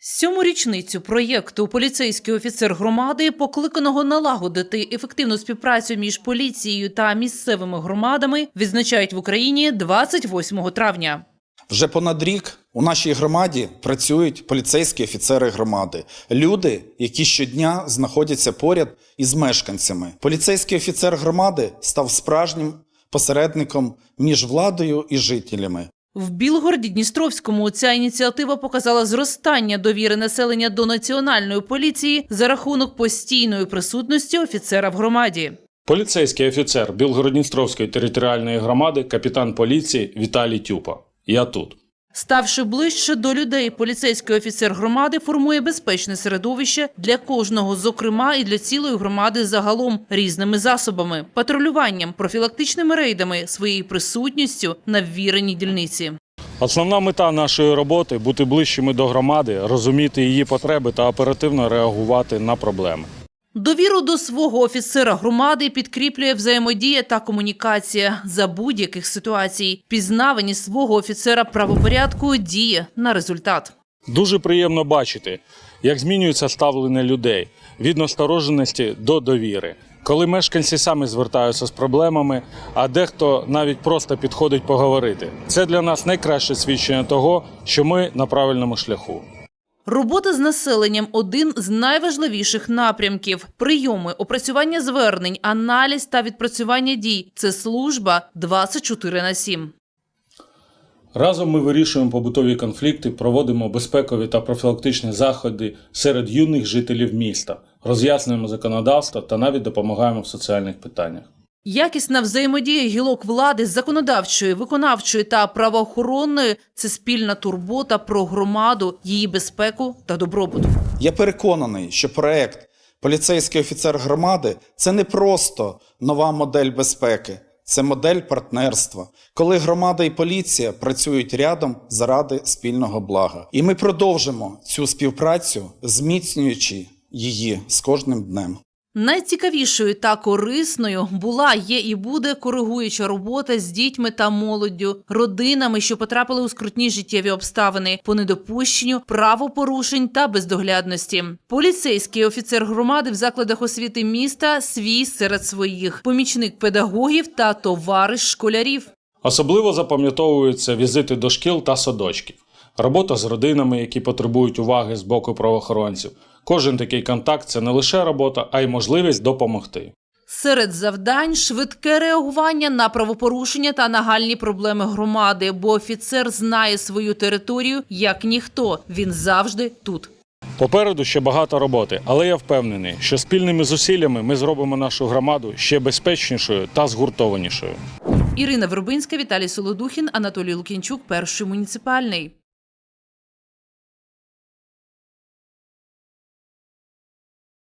Сьому річницю проєкту Поліцейський офіцер громади, покликаного налагодити ефективну співпрацю між поліцією та місцевими громадами, відзначають в Україні 28 травня. Вже понад рік у нашій громаді працюють поліцейські офіцери громади, люди, які щодня знаходяться поряд із мешканцями. Поліцейський офіцер громади став справжнім посередником між владою і жителями. В Білгороді Дністровському ця ініціатива показала зростання довіри населення до національної поліції за рахунок постійної присутності офіцера в громаді. Поліцейський офіцер Білгородністровської територіальної громади, капітан поліції Віталій Тюпа. Я тут. Ставши ближче до людей, поліцейський офіцер громади формує безпечне середовище для кожного, зокрема і для цілої громади загалом різними засобами, патрулюванням, профілактичними рейдами, своєю присутністю на ввіреній дільниці. Основна мета нашої роботи бути ближчими до громади, розуміти її потреби та оперативно реагувати на проблеми. Довіру до свого офіцера громади підкріплює взаємодія та комунікація за будь-яких ситуацій. Пізнаваність свого офіцера правопорядку діє на результат. Дуже приємно бачити, як змінюється ставлення людей від настороженості до довіри. Коли мешканці самі звертаються з проблемами, а дехто навіть просто підходить поговорити. Це для нас найкраще свідчення того, що ми на правильному шляху. Робота з населенням один з найважливіших напрямків. Прийоми, опрацювання звернень, аналіз та відпрацювання дій це служба 24 на 7. Разом ми вирішуємо побутові конфлікти, проводимо безпекові та профілактичні заходи серед юних жителів міста, роз'яснюємо законодавство та навіть допомагаємо в соціальних питаннях. Якісна взаємодія гілок влади з законодавчої, виконавчої та правоохоронної це спільна турбота про громаду, її безпеку та добробут. Я переконаний, що проект Поліцейський офіцер громади це не просто нова модель безпеки, це модель партнерства, коли громада і поліція працюють рядом заради спільного блага. І ми продовжимо цю співпрацю, зміцнюючи її з кожним днем. Найцікавішою та корисною була, є і буде коригуюча робота з дітьми та молоддю, родинами, що потрапили у скрутні життєві обставини по недопущенню правопорушень та бездоглядності. Поліцейський офіцер громади в закладах освіти міста свій серед своїх, помічник педагогів та товариш школярів. Особливо запам'ятовуються візити до шкіл та садочків, робота з родинами, які потребують уваги з боку правоохоронців. Кожен такий контакт це не лише робота, а й можливість допомогти. Серед завдань швидке реагування на правопорушення та нагальні проблеми громади, бо офіцер знає свою територію як ніхто. Він завжди тут. Попереду ще багато роботи, але я впевнений, що спільними зусиллями ми зробимо нашу громаду ще безпечнішою та згуртованішою. Ірина Вербинська, Віталій Солодухін, Анатолій Лукінчук, перший муніципальний.